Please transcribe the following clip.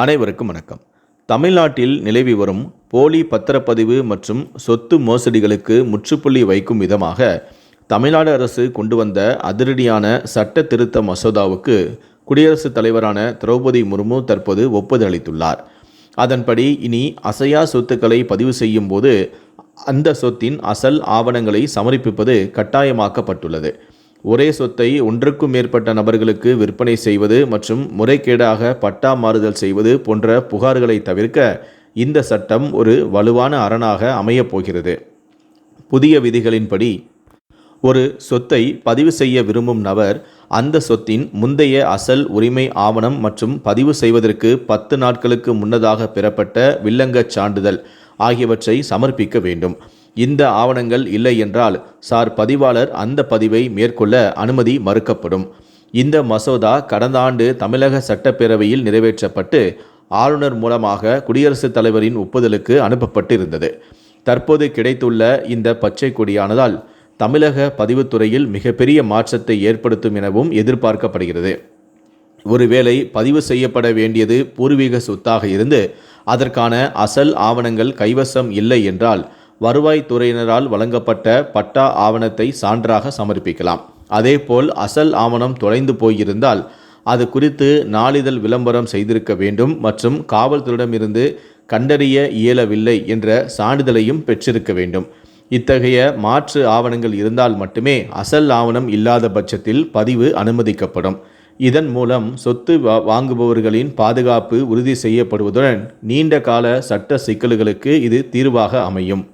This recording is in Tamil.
அனைவருக்கும் வணக்கம். தமிழ்நாட்டில் நிலவி வரும் போலி பத்திரப்பதிவு மற்றும் சொத்து மோசடிகளுக்கு முற்றுப்புள்ளி வைக்கும் விதமாக தமிழ்நாடு அரசு கொண்டு வந்த அதிரடியான சட்ட திருத்த மசோதாவுக்கு குடியரசுத் தலைவரான திரௌபதி முர்மு தற்போது ஒப்புதல் அளித்துள்ளார். அதன்படி இனி அசையா சொத்துக்களை பதிவு செய்யும் போது அந்த சொத்தின் அசல் ஆவணங்களை சமர்ப்பிப்பது கட்டாயமாக்கப்பட்டுள்ளது. ஒரே சொத்தை ஒன்றுக்கும் மேற்பட்ட நபர்களுக்கு விற்பனை செய்வது மற்றும் முறைகேடாக பட்டா மாறுதல் செய்வது போன்ற புகார்களை தவிர்க்க இந்த சட்டம் ஒரு வலுவான அரணாக அமையப் போகிறது. புதிய விதிகளின்படி ஒரு சொத்தை பதிவு செய்ய விரும்பும் நபர் அந்த சொத்தின் முந்தைய அசல் உரிமை ஆவணம் மற்றும் பதிவு செய்வதற்கு பத்து நாட்களுக்கு முன்னதாக பெறப்பட்ட வில்லங்கச் சான்றிதழ் ஆகியவற்றை சமர்ப்பிக்க வேண்டும். இந்த ஆவணங்கள் இல்லை என்றால் சார் பதிவாளர் அந்த பதிவை மேற்கொள்ள அனுமதி மறுக்கப்படும். இந்த மசோதா கடந்த ஆண்டு தமிழக சட்டப்பேரவையில் நிறைவேற்றப்பட்டு ஆளுநர் மூலமாக குடியரசுத் தலைவரின் ஒப்புதலுக்கு அனுப்பப்பட்டு இருந்தது தற்போது கிடைத்துள்ள இந்த பச்சை கொடியானதால் தமிழக பதிவுத்துறையில் மிகப்பெரிய மாற்றத்தை ஏற்படுத்தும் எனவும் எதிர்பார்க்கப்படுகிறது. ஒருவேளை பதிவு செய்யப்பட வேண்டியது பூர்வீக சொத்தாக இருந்து அதற்கான அசல் ஆவணங்கள் கைவசம் இல்லை என்றால் வருவாய்த்துறையினரால் வழங்கப்பட்ட பட்டா ஆவணத்தை சான்றாக சமர்ப்பிக்கலாம். அதேபோல் அசல் ஆவணம் தொலைந்து போயிருந்தால் அது குறித்து நாளிதழ் விளம்பரம் செய்திருக்க வேண்டும் மற்றும் காவல்துறையிடமிருந்து கண்டறிய இயலவில்லை என்ற சான்றிதழையும் பெற்றிருக்க வேண்டும். இத்தகைய மாற்று ஆவணங்கள் இருந்தால் மட்டுமே அசல் ஆவணம் இல்லாத பட்சத்தில் பதிவு அனுமதிக்கப்படும். இதன் மூலம் சொத்து வாங்குபவர்களின் பாதுகாப்பு உறுதி செய்யப்படுவதுடன் நீண்ட கால சட்ட சிக்கல்களுக்கு இது தீர்வாக அமையும்.